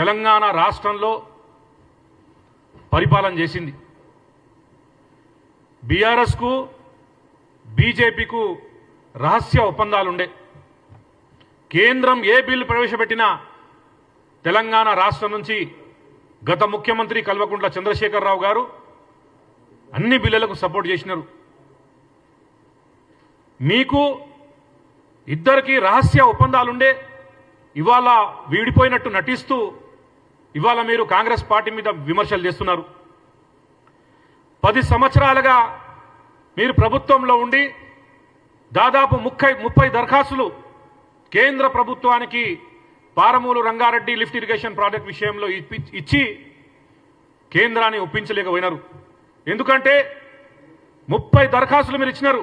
తెలంగాణ రాష్ట్రంలో పరిపాలన చేసింది. బీఆర్ఎస్కు బీజేపీకు రహస్య ఒప్పందాలుండే. కేంద్రం ఏ బిల్లు ప్రవేశపెట్టినా తెలంగాణ రాష్ట్రం నుంచి గత ముఖ్యమంత్రి కల్వకుంట్ల చంద్రశేఖరరావు గారు అన్ని బిల్లులకు సపోర్ట్ చేసినారు. మీకు ఇద్దరికి రహస్య ఒప్పందాలుండే ఇవాళ వీడిపోయినట్టు నటిస్తూ ఇవాళ మీరు కాంగ్రెస్ పార్టీ మీద విమర్శలు చేస్తున్నారు. పది సంవత్సరాలుగా మీరు ప్రభుత్వంలో ఉండి దాదాపు ముప్పై ముప్పై దరఖాస్తులు కేంద్ర ప్రభుత్వానికి Palamuru Rangareddy lift irrigation project విషయంలో ఇచ్చి కేంద్రాన్ని ఒప్పించలేకపోయినారు. ఎందుకంటే ముప్పై దరఖాస్తులు మీరు ఇచ్చినారు.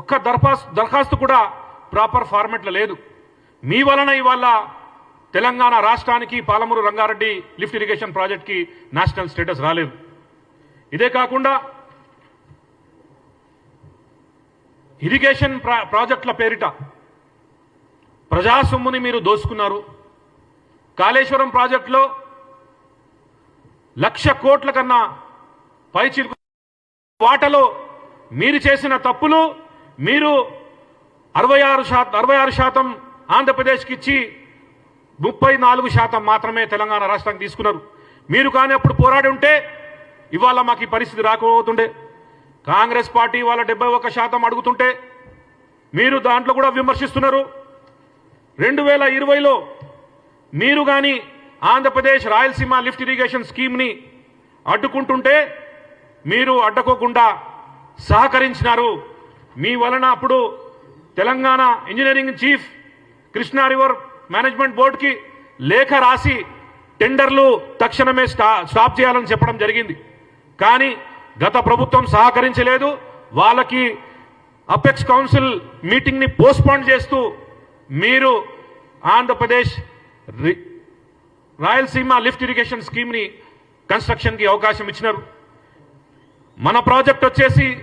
ఒక్క దరఖాస్తు దరఖాస్తు కూడా ప్రాపర్ ఫార్మెట్లో లేదు. మీ వలన ఇవాళ తెలంగాణ రాష్ట్రానికి పాలమూరు రంగారెడ్డి లిఫ్ట్ ఇరిగేషన్ ప్రాజెక్ట్కి నేషనల్ స్టేటస్ రాలేదు. ఇదే కాకుండా ఇరిగేషన్ ప్రా- ప్రాజెక్టుల పేరిట ప్రజాసొమ్ముని మీరు దోసుకున్నారు. కాళేశ్వరం ప్రాజెక్టులో లక్ష కోట్ల కన్నా పై వాటలో మీరు చేసిన తప్పులు మీరు అరవై ఆరు శాతం అరవై ఆరు శాతం ఆంధ్రప్రదేశ్కి ఇచ్చి ముప్పై నాలుగు శాతం మాత్రమే తెలంగాణ రాష్ట్రానికి తీసుకున్నారు. మీరు కానీ అప్పుడు పోరాడి ఉంటే ఇవాళ మాకు ఈ పరిస్థితి రాకపోతుండే. కాంగ్రెస్ పార్టీ వాళ్ళ డెబ్బై ఒక్క శాతం అడుగుతుంటే మీరు దాంట్లో కూడా విమర్శిస్తున్నారు. రెండు వేల ఇరవైలో మీరు కానీ ఆంధ్రప్రదేశ్ రాయలసీమ లిఫ్ట్ ఇరిగేషన్ స్కీమ్ని అడ్డుకుంటుంటే మీరు అడ్డుకోకుండా సహకరించినారు. మీ వలన అప్పుడు Telangana engineering chief Krishna river management బోర్డుకి లేఖ రాసి టెండర్లు తక్షణమే స్టా స్టాప్ చేయాలని చెప్పడం జరిగింది. కానీ గత ప్రభుత్వం సహకరించలేదు. వాళ్ళకి అపెక్స్ కౌన్సిల్ మీటింగ్ని పోస్ట్పోన్ చేస్తూ మీరు ఆంధ్రప్రదేశ్ రి- రాయలసీమ లిఫ్ట్ ఇరిగేషన్ స్కీమ్ని కన్స్ట్రక్షన్కి అవకాశం ఇచ్చినారు. మన ప్రాజెక్ట్ వచ్చేసి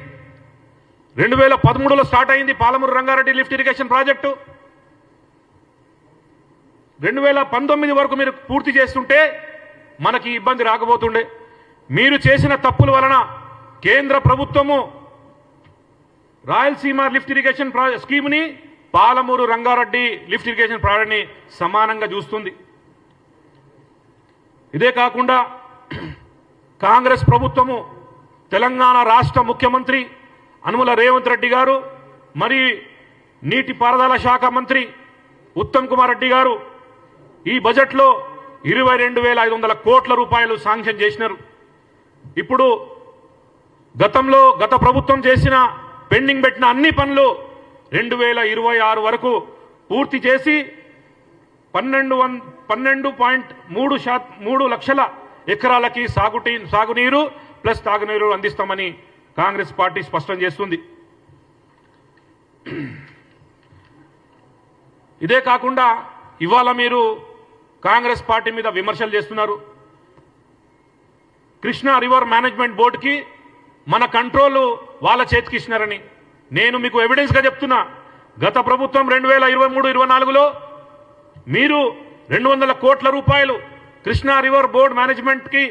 రెండు వేల పదమూడులో స్టార్ట్ అయింది Palamuru Rangareddy lift irrigation project. రెండు వేల పంతొమ్మిది వరకు మీరు పూర్తి చేస్తుంటే మనకి ఇబ్బంది రాకపోతుండే. మీరు చేసిన తప్పుల వలన కేంద్ర ప్రభుత్వము రాయలసీమ లిఫ్ట్ ఇరిగేషన్ స్కీమ్ని పాలమూరు రంగారెడ్డి లిఫ్ట్ ఇరిగేషన్ ప్రాజెక్ట్ని సమానంగా చూస్తుంది. ఇదే కాకుండా కాంగ్రెస్ ప్రభుత్వము తెలంగాణ రాష్ట్ర ముఖ్యమంత్రి అనుమల రేవంత్ రెడ్డి గారు మరి నీటిపారుదల శాఖ మంత్రి ఉత్తమ్ కుమార్ రెడ్డి గారు ఈ బడ్జెట్లో ఇరవై రెండు వేల ఐదు వందల కోట్ల రూపాయలు శాంక్షన్ చేసినారు. ఇప్పుడు గతంలో గత ప్రభుత్వం చేసిన పెండింగ్ పెట్టిన అన్ని పనులు రెండు వేల ఇరవై ఆరు వరకు పూర్తి చేసి పన్నెండు వన్ పన్నెండు పాయింట్ మూడు శాత మూడు లక్షల ఎకరాలకి సాగుటి సాగునీరు ప్లస్ తాగునీరు అందిస్తామని కాంగ్రెస్ పార్టీ స్పష్టం చేస్తుంది. ఇదే కాకుండా ఇవాళ మీరు కాంగ్రెస్ పార్టీ మీద విమర్శలు చేస్తున్నారు. కృష్ణా రివర్ మేనేజ్మెంట్ బోర్డుకి మన కంట్రోల్ వాళ్ళ చేతికి ఇచ్చినారని. నేను మీకు ఎవిడెన్స్గా చెప్తున్నా. గత ప్రభుత్వం రెండు వేల ఇరవై మూడు ఇరవై నాలుగులో మీరు రెండు వందల కోట్ల రూపాయలు కృష్ణా రివర్ బోర్డ్ మేనేజ్మెంట్కి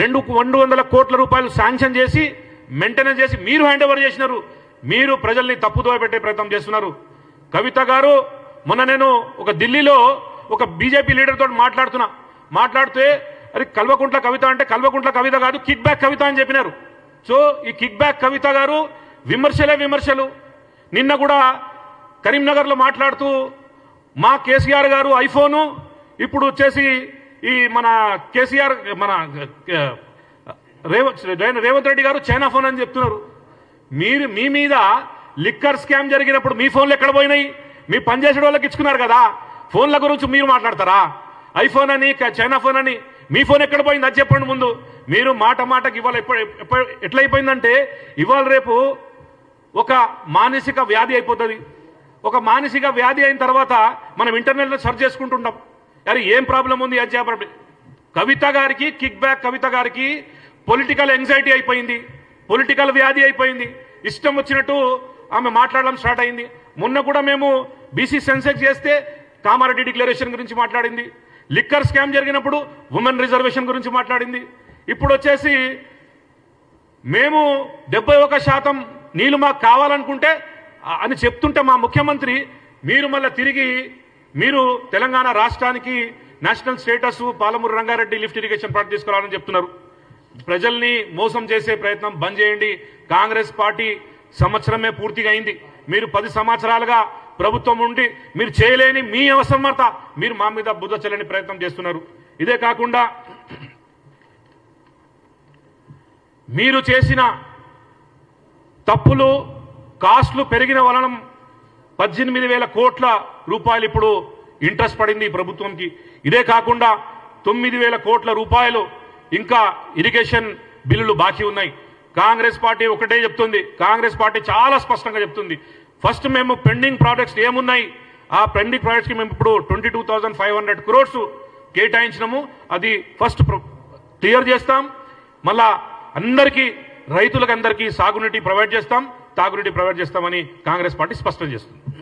రెండు రెండు వందల కోట్ల రూపాయలు శాంక్షన్ చేసి మెయింటెనెన్స్ చేసి మీరు హ్యాండ్ ఓవర్ చేసినారు. మీరు ప్రజల్ని తప్పుదోవ పెట్టే ప్రయత్నం చేస్తున్నారు. కవిత గారు మొన్న నేను ఒక ఢిల్లీలో ఒక బీజేపీ లీడర్ తోటి మాట్లాడుతున్నా. మాట్లాడితే అరే కల్వకుంట్ల కవిత అంటే కల్వకుంట్ల కవిత కాదు కిక్ బ్యాక్ కవిత అని చెప్పినారు. సో ఈ కిక్ బ్యాక్ కవిత గారు విమర్శలే విమర్శలు. నిన్న కూడా కరీంనగర్లో మాట్లాడుతూ మా కేసీఆర్ గారు ఐఫోను ఇప్పుడు వచ్చేసి ఈ మన కేసీఆర్ మన రేవంత్ రేవంత్ రెడ్డి గారు చైనా ఫోన్ అని చెప్తున్నారు. మీరు మీ మీద లిక్కర్ స్కామ్ జరిగినప్పుడు మీ ఫోన్లు ఎక్కడ పోయినాయి? మీ పనిచేసే వాళ్ళకి ఇచ్చుకున్నారు కదా. ఫోన్ల గురించి మీరు మాట్లాడతారా? ఐఫోన్ అని చైనా ఫోన్ అని మీ ఫోన్ ఎక్కడ పోయింది? అది చెప్పండి ముందు. మీరు మాట మాటకి ఇవాళ ఎప్పుడు ఎప్పుడు- ఎట్లయిపోయిందంటే ఇవాళ రేపు ఒక మానసిక వ్యాధి అయిపోతుంది. ఒక మానసిక వ్యాధి అయిన తర్వాత మనం ఇంటర్నెట్లో సెర్చ్ చేసుకుంటుంటాం. అరే ఏం ప్రాబ్లం ఉంది? అది చెప్పండి కవిత గారికి కిక్ బ్యాక్ కవిత గారికి పొలిటికల్ ఎంగ్జైటీ అయిపోయింది. పొలిటికల్ వ్యాధి అయిపోయింది. ఇష్టం వచ్చినట్టు ఆమె మాట్లాడడం స్టార్ట్ అయింది. మొన్న కూడా మేము బీసీ సెన్సెక్స్ చేస్తే కామారెడ్డి డిక్లరేషన్ గురించి మాట్లాడింది. లిక్కర్ స్కామ్ జరిగినప్పుడు ఉమెన్ రిజర్వేషన్ గురించి మాట్లాడింది. ఇప్పుడు వచ్చేసి మేము డెబ్బై ఒక శాతం నీళ్ళు మాకు కావాలనుకుంటే అని చెప్తుంటే మా ముఖ్యమంత్రి మీరు మళ్ళీ తిరిగి మీరు తెలంగాణ రాష్ట్రానికి national status Palamuru Rangareddy lift irrigation project తీసుకురావాలని చెప్తున్నారు. ప్రజల్ని మోసం చేసే ప్రయత్నం బంద్ చేయండి. కాంగ్రెస్ పార్టీ సంవత్సరమే పూర్తిగా అయింది. మీరు పది సంవత్సరాలుగా ప్రభుత్వం ఉండి మీరు చేయలేని మీ అవసరమత మీరు మా మీద బుద్ధ చెల్లని ప్రయత్నం చేస్తున్నారు. ఇదే కాకుండా మీరు చేసిన తప్పులు కాస్ట్లు పెరిగిన వలన పద్దెనిమిది వేల కోట్ల రూపాయలు ఇప్పుడు ఇంట్రెస్ట్ పడింది ప్రభుత్వంకి. ఇదే కాకుండా తొమ్మిది వేల కోట్ల రూపాయలు ఇంకా ఇరిగేషన్ బిల్లులు బాకీ ఉన్నాయి. కాంగ్రెస్ పార్టీ ఒకటే చెప్తుంది. కాంగ్రెస్ పార్టీ చాలా స్పష్టంగా చెప్తుంది. ఫస్ట్ మేము పెండింగ్ ప్రాజెక్ట్స్ ఏమున్నాయి? ఆ పెండింగ్ ప్రాజెక్ట్స్కి మేము ఇప్పుడు twenty two thousand five hundred crores కేటాయించినాము. అది ఫస్ట్ క్లియర్ చేస్తాం. మళ్ళా అందరికీ రైతులకు అందరికీ సాగునీటి ప్రొవైడ్ చేస్తాం. తాగునీటి ప్రొవైడ్ చేస్తామని కాంగ్రెస్ పార్టీ స్పష్టం చేస్తుంది.